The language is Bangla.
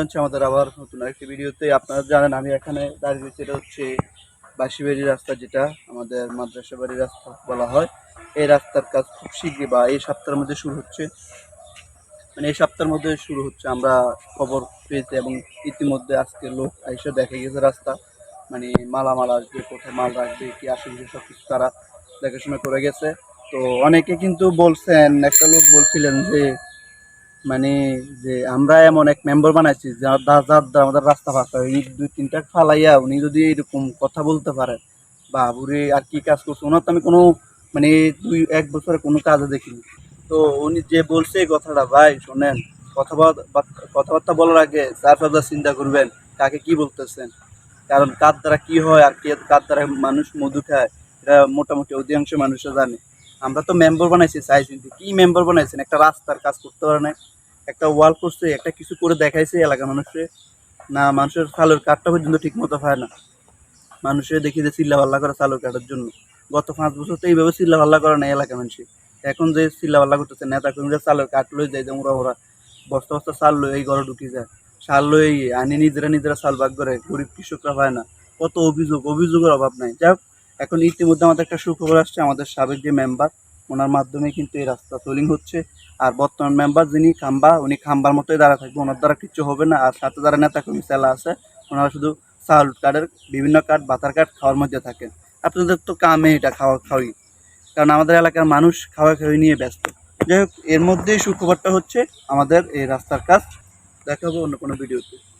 হচ্ছে আমাদের আবার নতুন একটি ভিডিওতে। আপনারা জানেন, আমি এখানে দাঁড়িয়ে এটা হচ্ছে বাঁশিবাড়ি রাস্তা যেটা আমাদের মাদ্রাসা বাড়ির রাস্তা বলা হয়। এই রাস্তার কাজ খুব শীঘ্রই বা এই সপ্তাহের মধ্যে শুরু হচ্ছে। মানে এই সপ্তাহের মধ্যে শুরু হচ্ছে, আমরা খবর পেয়েছি এবং ইতিমধ্যে আজকে লোক এসে দেখে গেছে রাস্তা। মানে মালামাল আসবে, কোথায় মাল রাখবে, কি আশেপাশে সব কিছু তারা দেখাশোনা করে গেছে। তো অনেকে কিন্তু বলছেন, একটা লোক বলছিলেন যে মানে যে আমরা এমন এক মেম্বার বানাইছি, যার আমাদের রাস্তা ফাঁকা ইট দুই তিনটা ফালাইয়া উনি যদি এরকম কথা বলতে পারেন বা বুড়ি আর কি কাজ করছে, ওনার তো আমি কোনো মানে দুই, এক বছরে কোনো কাজে দেখিনি। তো উনি যে বলছে এই কথাটা, ভাই শোনেন কথাবার্তা কথাবার্তা বলার আগে চার পাঁচবার চিন্তা করবেন, কাকে কি বলতেছেন? কারণ কার দ্বারা কি হয় আর কি কার দ্বারা মানুষ মধু খায়, এটা মোটামুটি অধিকাংশ মানুষরা জানে। আমরা তো মেম্বার বানাইছি চাই চিন্তি কি মেম্বার বানাইছেন, একটা রাস্তার কাজ করতে পারে না একটা ওয়াল করছে, একটা কিছু করে দেখাইছে এলাকার মানুষে। না, মানুষের চালের কাঠটা পর্যন্ত ঠিক মতো হয় না। মানুষের দেখি যে চিল্লা পাল্লা করে চালের কাঠের জন্য। গত পাঁচ বছর তো এইভাবে চিল্লা পাল্লা করে না এলাকা মানুষ। এখন যে চিল্লা পাল্লা করতেছে, নেতা কর্মীরা চালের কাঠ লই যায় যেমন ওরা ওরা বস্তা বস্তা চাল লই এই ঘরে ঢুকি যায়। চাল লই আনি নিজেরা নিজেরা চাল ভাগ করে, গরিব কৃষকরা পায় না। কত অভিযোগ, অভিযোগের অভাব নাই। যাই এখন ইতিমধ্যে আমাদের একটা সুখবর আসছে, আমাদের সাবেক যে মেম্বার ওনার মাধ্যমে কিন্তু এই রাস্তা সোলিং হচ্ছে। আর বর্তমান মেম্বার যিনি খাম্বা, উনি খাম্বার মতোই দাঁড়া থাকবে। ওনার দ্বারা কিচ্ছু হবে না। আর সাথে যারা নেতা কর্মী সেলা আছে, ওনারা শুধু চাল কার্ডের বিভিন্ন কার্ড বাতার কার্ড খাওয়ার মধ্যে থাকেন। আপনাদের তো কামে এটা খাওয়া খাওয়াই। কারণ আমাদের এলাকার মানুষ খাওয়া খাওয়াই নিয়ে ব্যস্ত। যাই হোক, এর মধ্যেই সুখবরটা হচ্ছে আমাদের এই রাস্তার কাজ। দেখাবো অন্য কোনো ভিডিওতে